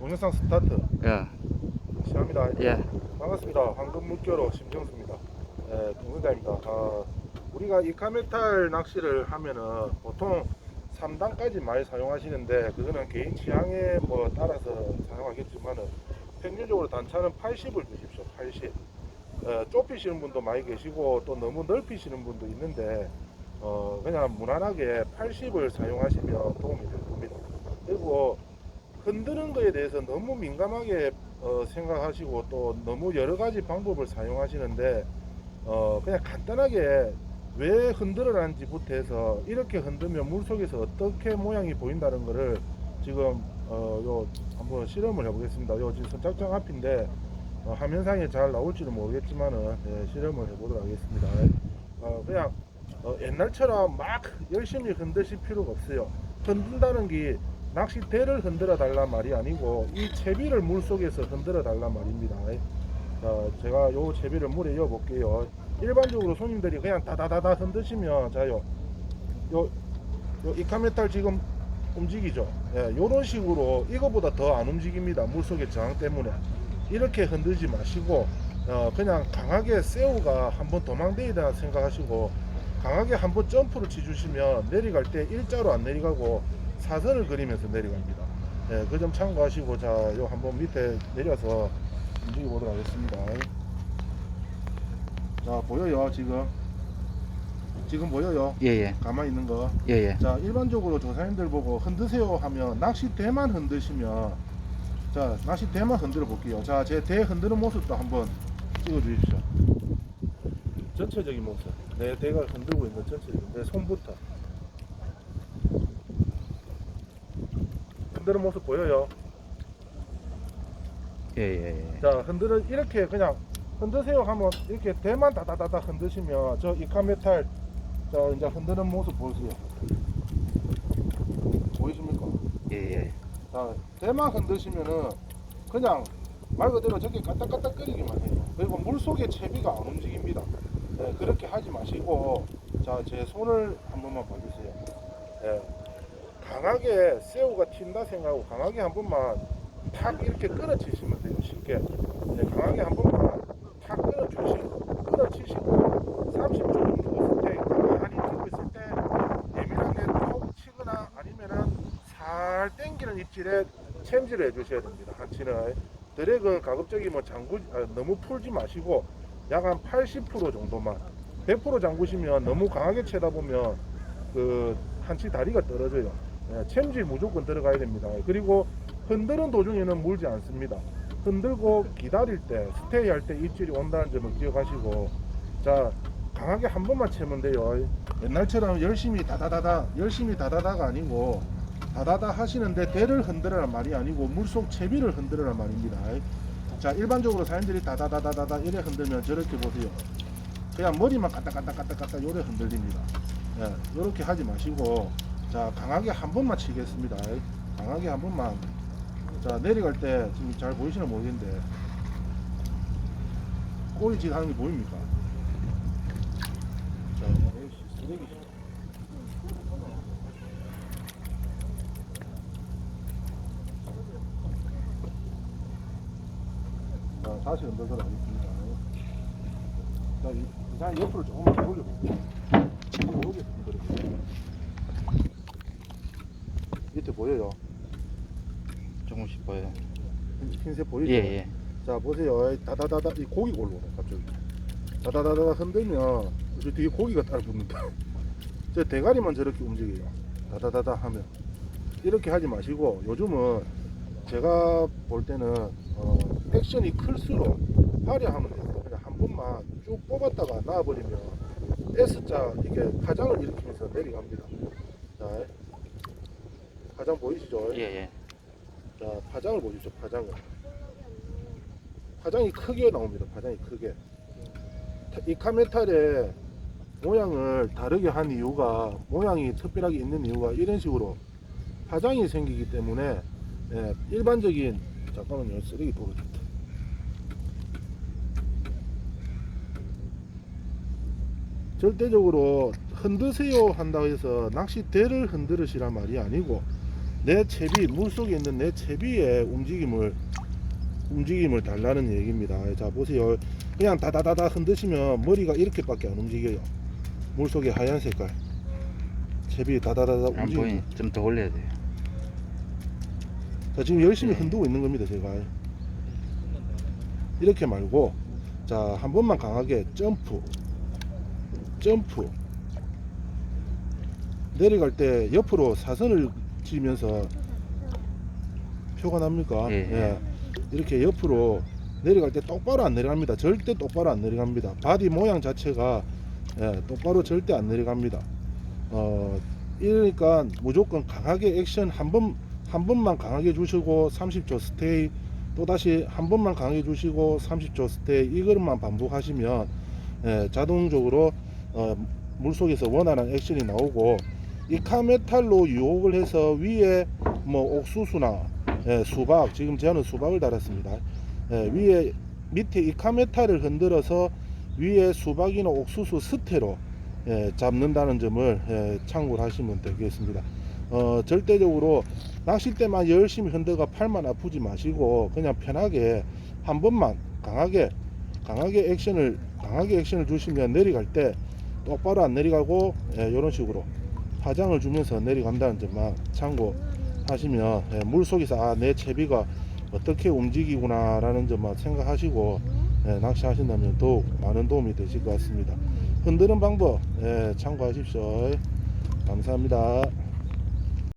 동영상 스타트 예. 시작합니다. 예. 반갑습니다. 황금 물결로 심정수입니다. 예, 동생자입니다. 아, 우리가 이 카메탈 낚시를 하면은 보통 3단까지 많이 사용하시는데 그거는 개인 취향에 뭐 따라서 사용하겠지만은 평균적으로 단차는 80을 두십시오. 80. 어, 좁히시는 분도 많이 계시고 또 너무 넓히시는 분도 있는데 어, 그냥 무난하게 80을 사용하시면 도움이 될 겁니다. 그리고 흔드는 거에 대해서 너무 민감하게 어, 생각하시고 또 너무 여러 가지 방법을 사용하시는데 어, 그냥 간단하게 왜 흔들어라는지부터 해서 이렇게 흔들면 물 속에서 어떻게 모양이 보인다는 거를 지금 어, 요 한번 실험을 해보겠습니다. 요 지금 선착장 앞인데 어, 화면상에 잘 나올지는 모르겠지만은 예, 실험을 해보도록 하겠습니다. 어, 그냥 어, 옛날처럼 막 열심히 흔드실 필요가 없어요. 흔든다는 게 낚싯대를 흔들어 달란 말이 아니고 이 채비를 물 속에서 흔들어 달란 말입니다. 자, 제가 요 채비를 물에 이어 볼게요. 일반적으로 손님들이 그냥 다다다다 흔드시면 자요 요, 요 이카메탈 지금 움직이죠. 예, 요런 식으로 이거보다 더 안 움직입니다. 물 속의 저항 때문에 이렇게 흔들지 마시고 어, 그냥 강하게 새우가 한번 도망다니다 생각하시고 강하게 한번 점프를 치주시면 내려갈 때 일자로 안 내려가고 사선을 그리면서 내려갑니다. 예, 그 점 참고하시고 자, 요 한번 밑에 내려서 움직여 보도록 하겠습니다. 자, 보여요, 지금. 지금 보여요. 예, 예. 가만히 있는 거. 예, 예. 자, 일반적으로 조사님들 보고 흔드세요 하면 낚싯대만 흔드시면 자, 낚싯대만 흔들어 볼게요. 자, 제 대 흔드는 모습도 한번 찍어 주십시오. 전체적인 모습. 내 대가 흔들고 있는 전체적인 내 손부터. 흔드는 모습 보여요? 예, 예, 예. 자, 흔들어 이렇게 그냥 흔드세요 하면 이렇게 대만 다다다다 흔드시면 저 이카메탈 자, 이제 흔드는 모습 보세요. 보이십니까? 예, 예. 자, 대만 흔드시면은 그냥 말 그대로 저렇게 까딱까딱거리기만 해요. 그리고 물 속에 채비가 안 움직입니다. 네, 그렇게 하지 마시고 자, 제 손을 한 번만 봐주세요. 예, 강하게 새우가 튄다 생각하고 강하게 한 번만 탁 이렇게 끊어치시면 돼요. 쉽게. 네, 강하게 한 번만 탁 끊어주시고 끊어치시고 30초 정도 있을 때 가만히 들고 있을 때 예민하게 톡 치거나 아니면은 살 땡기는 입질에 챔질을 해주셔야 됩니다. 한치는 드랙은 가급적이면 장구 아, 너무 풀지 마시고 약 한 80% 정도만 100% 잠그시면 너무 강하게 채다 보면 그 한치 다리가 떨어져요. 예, 챔질 무조건 들어가야 됩니다. 그리고 흔드는 도중에는 물지 않습니다. 흔들고 기다릴 때 스테이 할 때 입질이 온다는 점을 기억하시고 자 강하게 한 번만 채면 돼요. 옛날처럼 열심히 다다다다 열심히 다다다가 아니고 다다다 하시는데 대를 흔들으란 말이 아니고 물속 채비를 흔들으란 말입니다. 자 일반적으로 사람들이 다다다다다다 이래 흔들면 저렇게 보세요. 그냥 머리만 까딱까딱까딱까딱 요래 흔들립니다. 예, 요렇게 하지 마시고 자 강하게 한 번만 치겠습니다. 강하게 한 번만 자 내려갈 때 지금 잘 보이시나 모르겠는데 꼬리 지금 하는 게 보입니까? 자 쓰레기 자 다시 흔들도록 하겠습니다. 자 이- 이상 옆으로 조금만 돌려볼게요. 흔들어요. 밑에 보여요? 조금씩 보여요. 흰색 보이죠? 예, 예. 자 보세요 다다다다 이 고기가 올라오네 갑자기 다다다다 흔들면 저 뒤에 고기가 따라 붙는다 저 대가리만 저렇게 움직여요 다다다다 하면 이렇게 하지 마시고 요즘은 제가 볼 때는 어, 액션이 클수록 화려하면 돼요 그냥 한 번만 쭉 뽑았다가 놔버리면 S자 이게 파장을 일으키면서 내려갑니다 자 파장 보이시죠? 예, 예. 자, 파장을 보십시오. 파장을. 파장이 크게 나옵니다. 파장이 크게. 타- 이 카메탈의 모양을 다르게 한 이유가 모양이 특별하게 있는 이유가 이런 식으로 파장이 생기기 때문에 예, 일반적인 잠깐만요 쓰레기 떨어졌다 절대적으로 흔드세요 한다고 해서 낚싯대를 흔들으시란 말이 아니고 내 채비 물 속에 있는 내 채비의 움직임을 움직임을 달라는 얘기입니다. 자 보세요. 그냥 다다다다 흔드시면 머리가 이렇게밖에 안 움직여요. 물 속에 하얀 색깔 채비 다다다다 안 움직이. 보이. 좀더 올려야 돼요. 자 지금 열심히 네. 흔들고 있는 겁니다. 제가 이렇게 말고 자 한 번만 강하게 점프 점프 내려갈 때 옆으로 사선을 지면서 표가 납니까? 예. 이렇게 옆으로 내려갈 때 똑바로 안 내려갑니다. 절대 똑바로 안 내려갑니다. 바디 모양 자체가 예, 똑바로 절대 안 내려갑니다. 어, 이러니까 무조건 강하게 액션 한 번, 한 번만 강하게 주시고 30초 스테이 또 다시 한 번만 강하게 주시고 30초 스테이 이것만 반복하시면 예, 자동적으로 어, 물속에서 원하는 액션이 나오고 이 카메탈로 유혹을 해서 위에 뭐 옥수수나 예, 수박 지금 저는 수박을 달았습니다. 예, 위에 밑에 이 카메탈을 흔들어서 위에 수박이나 옥수수 스테로 예, 잡는다는 점을 예, 참고를 하시면 되겠습니다. 어, 절대적으로 낚싯대만 열심히 흔들가 팔만 아프지 마시고 그냥 편하게 한 번만 강하게 강하게 액션을 강하게 액션을 주시면 내려갈 때 똑바로 안 내려가고 예, 이런 식으로 파장을 주면서 내려간다는 점만 참고하시면 예, 물 속에서 아 내 채비가 어떻게 움직이구나 라는 점만 생각하시고 예, 낚시하신다면 더욱 많은 도움이 되실 것 같습니다. 흔드는 방법 예, 참고하십시오. 감사합니다.